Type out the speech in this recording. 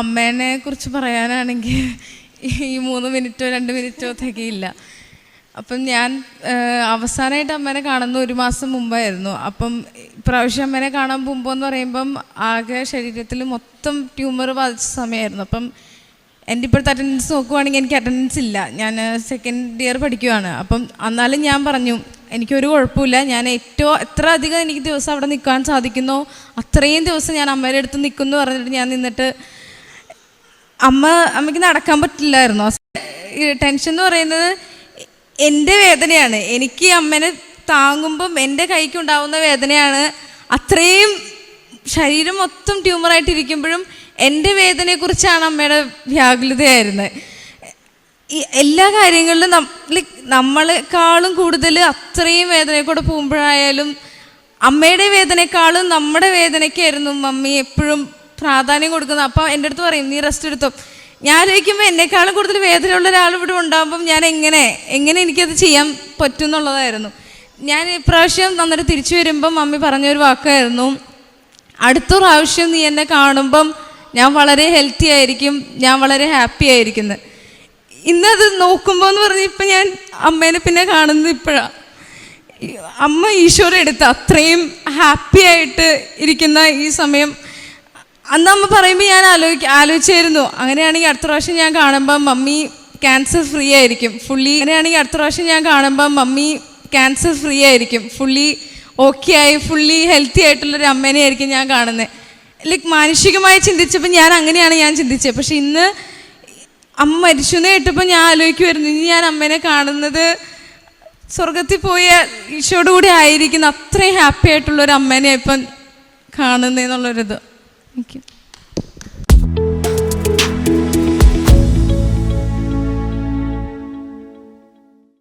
അമ്മേനെ കുറിച്ച് പറയാനാണെങ്കിൽ ഈ മൂന്ന് മിനിറ്റോ രണ്ട് മിനിറ്റോ തികയില്ല. അപ്പം ഞാൻ അവസാനമായിട്ട് അമ്മേനെ കാണുന്ന ഒരു മാസം മുമ്പായിരുന്നു. അപ്പം ഇപ്രാവശ്യം അമ്മേനെ കാണാൻ പോകുമ്പോൾ എന്ന് പറയുമ്പം ആകെ ശരീരത്തിൽ മൊത്തം ട്യൂമർ ബാധിച്ച സമയമായിരുന്നു. അപ്പം എന്റെ ഇപ്പോഴത്തെ അറ്റൻഡൻസ് നോക്കുവാണെങ്കിൽ എനിക്ക് അറ്റൻഡൻസ് ഇല്ല. ഞാൻ സെക്കൻഡ് ഇയർ പഠിക്കുവാണ്. അപ്പം എന്നാലും ഞാൻ പറഞ്ഞു എനിക്കൊരു കുഴപ്പമില്ല. ഞാൻ ഏറ്റവും എത്ര അധികം എനിക്ക് ദിവസം അവിടെ നിൽക്കാൻ സാധിക്കുന്നു. അത്രയും ദിവസം ഞാൻ അമ്മയുടെ അടുത്ത് നിൽക്കുന്നു പറഞ്ഞിട്ട് ഞാൻ നിന്നിട്ട് അമ്മ അമ്മയ്ക്ക് നടക്കാൻ പറ്റില്ലായിരുന്നു? ടെൻഷൻ എന്ന് പറയുന്നത് എന്റെ വേദനയാണ്. എനിക്ക് അമ്മനെ താങ്ങുമ്പം എന്റെ കൈക്ക് ഉണ്ടാവുന്ന വേദനയാണ്. അത്രയും ശരീരം മൊത്തം ട്യൂമറായിട്ടിരിക്കുമ്പോഴും എന്റെ വേദനയെക്കുറിച്ചാണ് അമ്മയുടെ വ്യാകുലതയായിരുന്നത്. ഈ എല്ലാ കാര്യങ്ങളിലും ലൈക്ക് നമ്മളെക്കാളും കൂടുതൽ അത്രയും വേദനയെക്കൂടെ കൂടെ പോകുമ്പോഴായാലും അമ്മയുടെ വേദനയെക്കാളും നമ്മുടെ വേദനയ്ക്കായിരുന്നു മമ്മി എപ്പോഴും പ്രാധാന്യം കൊടുക്കുന്നത്. അപ്പം എന്റെ അടുത്ത് പറയും നീ റെസ്റ്റ് എടുത്തോ? ഞാൻ ആലോചിക്കുമ്പോൾ എന്നെക്കാളും കൂടുതൽ വേദനയുള്ള ഒരാൾ ഇവിടെ ഉണ്ടാകുമ്പം ഞാൻ എങ്ങനെ എങ്ങനെ എനിക്കത് ചെയ്യാൻ പറ്റും എന്നുള്ളതായിരുന്നു ഞാൻ ഇപ്രാവശ്യം നന്നായിട്ട് തിരിച്ചു വരുമ്പം മമ്മി പറഞ്ഞൊരു വാക്കായിരുന്നു. അടുത്ത പ്രാവശ്യം നീ എന്നെ കാണുമ്പം ഞാൻ വളരെ ഹെൽത്തി ആയിരിക്കും ഞാൻ വളരെ ഹാപ്പി ആയിരിക്കുന്നത് ഇന്നത് നോക്കുമ്പോൾ എന്ന് പറഞ്ഞ് ഇപ്പം ഞാൻ അമ്മേനെ പിന്നെ കാണുന്നത് ഇപ്പോഴാണ് അമ്മ ഈശോയുടെ അടുത്ത് അത്രയും ഹാപ്പി ആയിട്ട് ഇരിക്കുന്ന ഈ സമയം അന്ന് അമ്മ പറയുമ്പോൾ ഞാൻ ആലോചിക്ക ആലോചിച്ചായിരുന്നു അങ്ങനെയാണെങ്കിൽ അടുത്ത പ്രാവശ്യം ഞാൻ കാണുമ്പോൾ മമ്മി ക്യാൻസർ ഫ്രീ ആയിരിക്കും ഫുള്ളി അങ്ങനെയാണെങ്കിൽ അടുത്ത പ്രാവശ്യം ഞാൻ കാണുമ്പോൾ മമ്മി ക്യാൻസർ ഫ്രീ ആയിരിക്കും ഫുള്ളി ഓക്കെ ആയി ഫുള്ളി ഹെൽത്തി ആയിട്ടുള്ളൊരു അമ്മേനെ ആയിരിക്കും ഞാൻ കാണുന്നത്. ലൈക്ക് മാനുഷികമായി ചിന്തിച്ചപ്പോൾ ഞാൻ അങ്ങനെയാണ് ഞാൻ ചിന്തിച്ചത് പക്ഷെ ഇന്ന് അമ്മ മരിച്ചു എന്ന് കേട്ടപ്പോൾ ഞാൻ ആലോചിക്കുമായിരുന്നു ഇനി ഞാൻ അമ്മേനെ കാണുന്നത് സ്വർഗത്തിൽ പോയ ഈശോയുടെ കൂടെ ആയിരിക്കുന്ന അത്രയും ഹാപ്പി ആയിട്ടുള്ള ഒരു അമ്മേനെ ഇപ്പം കാണുന്നതെന്നുള്ളൊരിത് യു